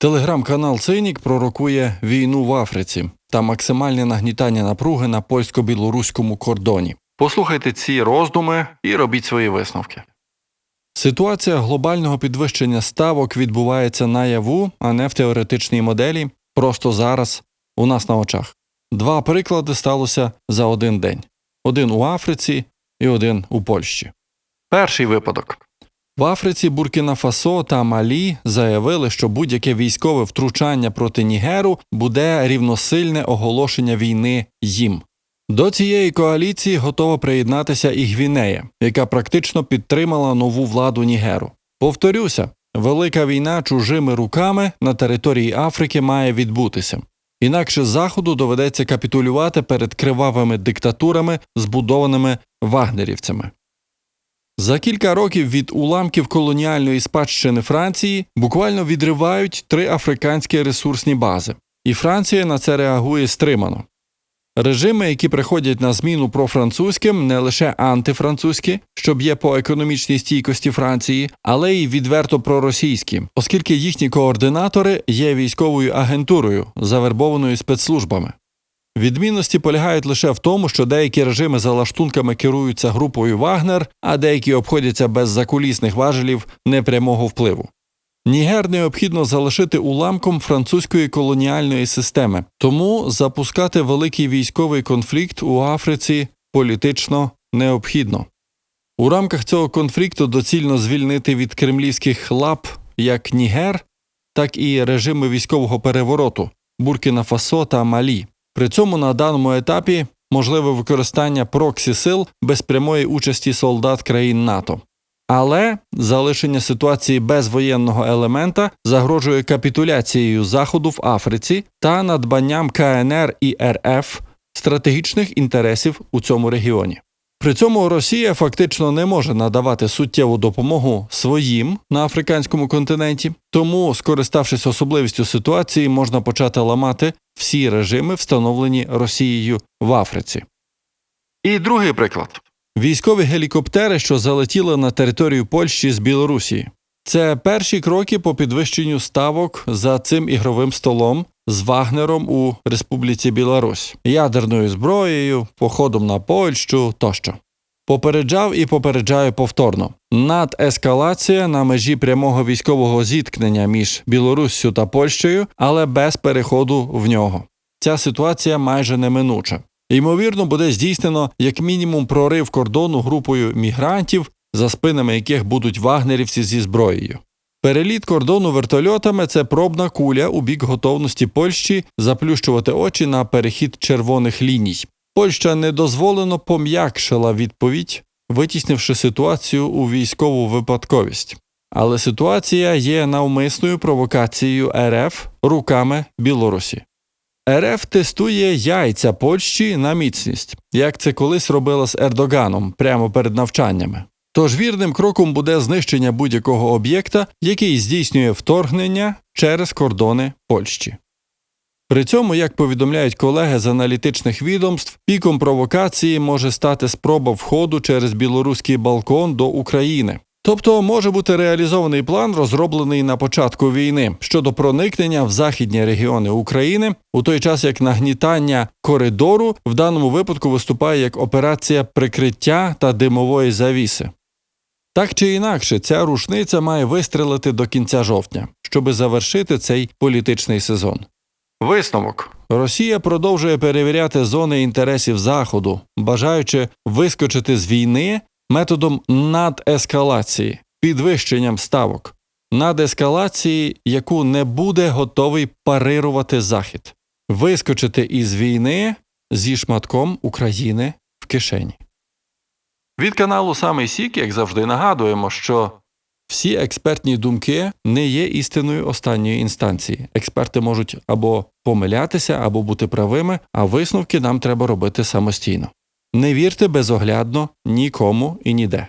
Телеграм-канал Цинік пророкує війну в Африці та максимальне нагнітання напруги на польсько-білоруському кордоні. Послухайте ці роздуми і робіть свої висновки. Ситуація глобального підвищення ставок відбувається наяву, а не в теоретичній моделі, просто зараз у нас на очах. Два приклади сталося за один день: один у Африці і один у Польщі. Перший випадок. В Африці Буркіна Фасо та Малі заявили, що будь-яке військове втручання проти Нігеру буде рівносильне оголошення війни їм. До цієї коаліції готова приєднатися і Гвінея, яка практично підтримала нову владу Нігеру. Повторюся, велика війна чужими руками на території Африки має відбутися. Інакше Заходу доведеться капітулювати перед кривавими диктатурами, збудованими вагнерівцями. За кілька років від уламків колоніальної спадщини Франції буквально відривають три африканські ресурсні бази, і Франція на це реагує стримано. Режими, які приходять на зміну профранцузьким, не лише антифранцузькі, що б'є по економічній стійкості Франції, але й відверто проросійські, оскільки їхні координатори є військовою агентурою, завербованою спецслужбами. Відмінності полягають лише в тому, що деякі режими за лаштунками керуються групою Вагнер, а деякі обходяться без закулісних важелів непрямого впливу. Нігер необхідно залишити уламком французької колоніальної системи, тому запускати великий військовий конфлікт у Африці політично необхідно. У рамках цього конфлікту доцільно звільнити від кремлівських лап як Нігер, так і режими військового перевороту Буркіна Фасо та Малі. При цьому на даному етапі можливе використання проксі сил без прямої участі солдат країн НАТО. Але залишення ситуації без воєнного елемента загрожує капітуляцією Заходу в Африці та надбанням КНР і РФ стратегічних інтересів у цьому регіоні. При цьому Росія фактично не може надавати суттєву допомогу своїм на африканському континенті, тому, скориставшись особливістю ситуації, можна почати ламати всі режими, встановлені Росією в Африці. І другий приклад: військові гелікоптери, що залетіли на територію Польщі з Білорусі. Це перші кроки по підвищенню ставок за цим ігровим столом з Вагнером у Республіці Білорусь, ядерною зброєю, походом на Польщу тощо. Попереджав і попереджаю повторно. Надескалація на межі прямого військового зіткнення між Білоруссю та Польщею, але без переходу в нього. Ця ситуація майже неминуча. Ймовірно, буде здійснено як мінімум прорив кордону групою мігрантів, за спинами яких будуть вагнерівці зі зброєю. Переліт кордону вертольотами це пробна куля у бік готовності Польщі заплющувати очі на перехід червоних ліній. Польща недозволено пом'якшила відповідь, витіснивши ситуацію у військову випадковість. Але ситуація є навмисною провокацією РФ руками Білорусі. РФ тестує яйця Польщі на міцність, як це колись робила з Ердоганом прямо перед навчаннями. Тож вірним кроком буде знищення будь-якого об'єкта, який здійснює вторгнення через кордони Польщі. При цьому, як повідомляють колеги з аналітичних відомств, піком провокації може стати спроба входу через білоруський балкон до України. Тобто може бути реалізований план, розроблений на початку війни щодо проникнення в західні регіони України, у той час як нагнітання коридору в даному випадку виступає як операція прикриття та димової завіси. Так чи інакше, ця рушниця має вистрелити до кінця жовтня, щоби завершити цей політичний сезон. Висновок. Росія продовжує перевіряти зони інтересів Заходу, бажаючи вискочити з війни методом надескалації, підвищенням ставок, надескалації, яку не буде готовий парирувати Захід, вискочити із війни зі шматком України в кишені. Від каналу Самий Сік, як завжди, нагадуємо, що всі експертні думки не є істиною останньої інстанції. Експерти можуть або помилятися, або бути правими, а висновки нам треба робити самостійно. Не вірте безоглядно нікому і ніде.